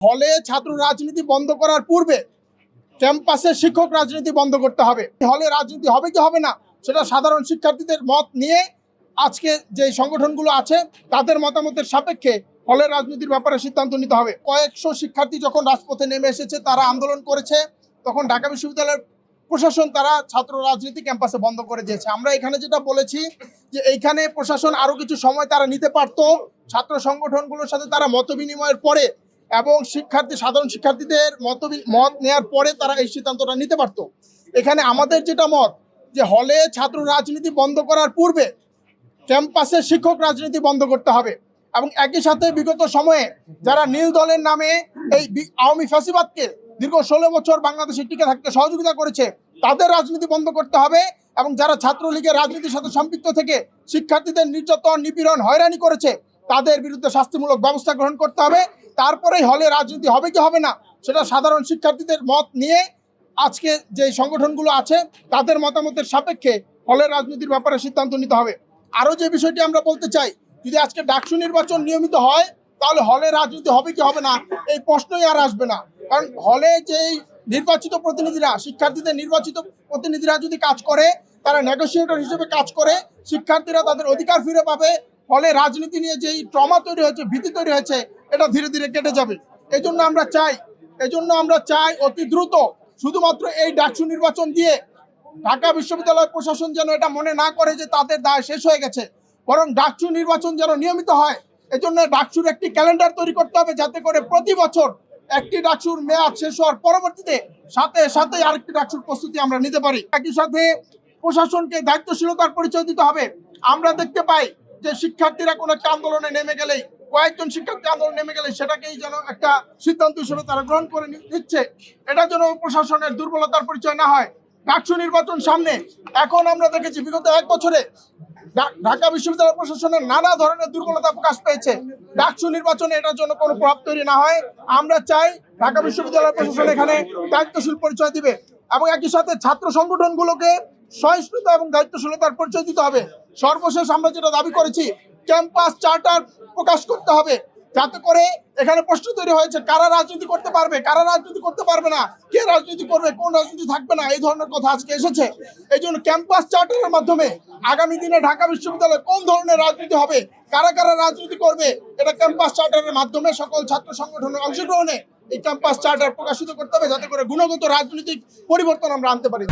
হলে ছাত্র রাজনীতি বন্ধ করার পূর্বে ক্যাম্পাসে শিক্ষক রাজনীতি বন্ধ করতে হবে। হলে রাজনীতি হবে কি হবে না, সেটা সাধারণ শিক্ষার্থীদের মত নিয়ে আজকে যে সংগঠনগুলো আছে, তাদের মতামতের সাপেক্ষে হলে রাজনীতির ব্যাপারে সিদ্ধান্ত নিতে হবে। কয়েকশো শিক্ষার্থী যখন রাজপথে নেমে এসেছে, তারা আন্দোলন করেছে। তখন ঢাকা বিশ্ববিদ্যালয়ের প্রশাসন, তারা ছাত্র রাজনীতি ক্যাম্পাসে বন্ধ করে দিয়েছে। আমরা এখানে যেটা বলেছি যে এইখানে প্রশাসন আরও কিছু সময় তারা নিতে পারতো। ছাত্র সংগঠনগুলোর সাথে তারা মত বিনিময়ের পরে এবং শিক্ষার্থী, সাধারণ শিক্ষার্থীদের মত মত নেওয়ার পরে তারা এই সিদ্ধান্তটা নিতে পারতো। এখানে আমাদের যেটা মত, যে হলে ছাত্র রাজনীতি বন্ধ করার পূর্বে ক্যাম্পাসে শিক্ষক রাজনীতি বন্ধ করতে হবে এবং একই সাথে বিগত সময়ে যারা নীল দলের নামে এই আওয়ামী ফ্যাসিবাদকে দীর্ঘ ষোলো বছর বাংলাদেশে টিকে থাকতে সহযোগিতা করেছে, তাদের রাজনীতি বন্ধ করতে হবে এবং যারা ছাত্রলীগের রাজনীতির সাথে সম্পৃক্ত থেকে শিক্ষার্থীদের নির্যাতন, নিপীড়ন, হয়রানি করেছে তাদের বিরুদ্ধে শাস্তিমূলক ব্যবস্থা গ্রহণ করতে হবে। তারপরেই হলে রাজনীতি হবে কি হবে না, সেটা সাধারণ শিক্ষার্থীদের মত নিয়ে আজকে যে সংগঠনগুলো আছে, তাদের মতামতের সাপেক্ষে হলে রাজনীতির ব্যাপারে সিদ্ধান্ত নিতে হবে। আরও যে বিষয়টি আমরা বলতে চাই, যদি আজকে ডাকসু নির্বাচন নিয়মিত হয়, তাহলে হলে রাজনীতি হবে কি হবে না, এই প্রশ্নই আর আসবে না। কারণ হলে যেই নির্বাচিত প্রতিনিধিরা, শিক্ষার্থীদের নির্বাচিত প্রতিনিধিরা যদি কাজ করে, তারা নেগোসিয়েটর হিসেবে কাজ করে, শিক্ষার্থীরা তাদের অধিকার ফিরে পাবে ফলে রাজনীতি নিয়ে যেই ট্রমা তৈরি হয়েছে, ভীতি তৈরি হয়েছে, এটা ধীরে ধীরে কেটে যাবে। এই জন্য আমরা চাই, এই আমরা চাই অতি দ্রুত শুধুমাত্র এই ডাকসু নির্বাচন দিয়ে ঢাকা বিশ্ববিদ্যালয় প্রশাসন যেন এটা মনে না করে যে তাদের দায় শেষ হয়ে গেছে, বরং ডাকসু নির্বাচন যেন নিয়মিত হয়। এজন্য ডাকসুর একটি ক্যালেন্ডার তৈরি করতে হবে যাতে করে প্রতি বছর একটি ডাকসুর মেয়াদ শেষ হওয়ার পরবর্তীতে সাথে সাথে আরেকটি ডাকসুর প্রস্তুতি আমরা নিতে পারি। একই সাথে প্রশাসনকে দায়িত্বশীলতার পরিচয় দিতে হবে। আমরা দেখতে পাই যে শিক্ষার্থীরা কোনো একটা আন্দোলনে নেমে গেলেই, কয়েকজন শিক্ষার্থী আন্দোলন নেমে গেলে সেটাকেই যেন একটা সিদ্ধান্ত হিসেবে তারা গ্রহণ করে নিচ্ছে। এটা যেন প্রশাসনের দুর্বলতার পরিচয় না হয়। ডাকসু নির্বাচন সামনে। এখন আমরা দেখেছি বিগত এক বছরে ঢাকা বিশ্ববিদ্যালয় প্রশাসনের নানা ধরনের দুর্বলতা প্রকাশ পেয়েছে। ডাকসু নির্বাচনে এটার জন্য কোনো প্রভাব তৈরি না হয়। আমরা চাই ঢাকা বিশ্ববিদ্যালয় প্রশাসন এখানে দায়িত্বশীল পরিচয় দিবে এবং একই সাথে ছাত্র সংগঠনগুলোকে সহিষ্ণুতা এবং দায়িত্বশীলতার পরিচয় দিতে হবে। সর্বশেষ আমরা যেটা দাবি করেছি ক্যাম্পাস চার্টার প্রকাশ করতে হবে। যাতে করে এখানে প্রশ্ন তৈরি হয়েছে, কারা রাজনীতি করতে পারবে, কারা রাজনীতি করতে পারবে না, কে রাজনীতি করবে, কোন রাজনীতি থাকবে না, এই ধরনের কথা আজকে এসেছে। এই জন্য ক্যাম্পাস চার্টারের মাধ্যমে আগামী দিনে ঢাকা বিশ্ববিদ্যালয়ে কোন ধরনের রাজনীতি হবে, কারা কারা রাজনীতি করবে, এটা ক্যাম্পাস চার্টারের মাধ্যমে সকল ছাত্র সংগঠনের অংশগ্রহণে এই ক্যাম্পাস চার্টার প্রকাশিত করতে হবে, যাতে করে গুণগত রাজনৈতিক পরিবর্তন আমরা আনতে পারি।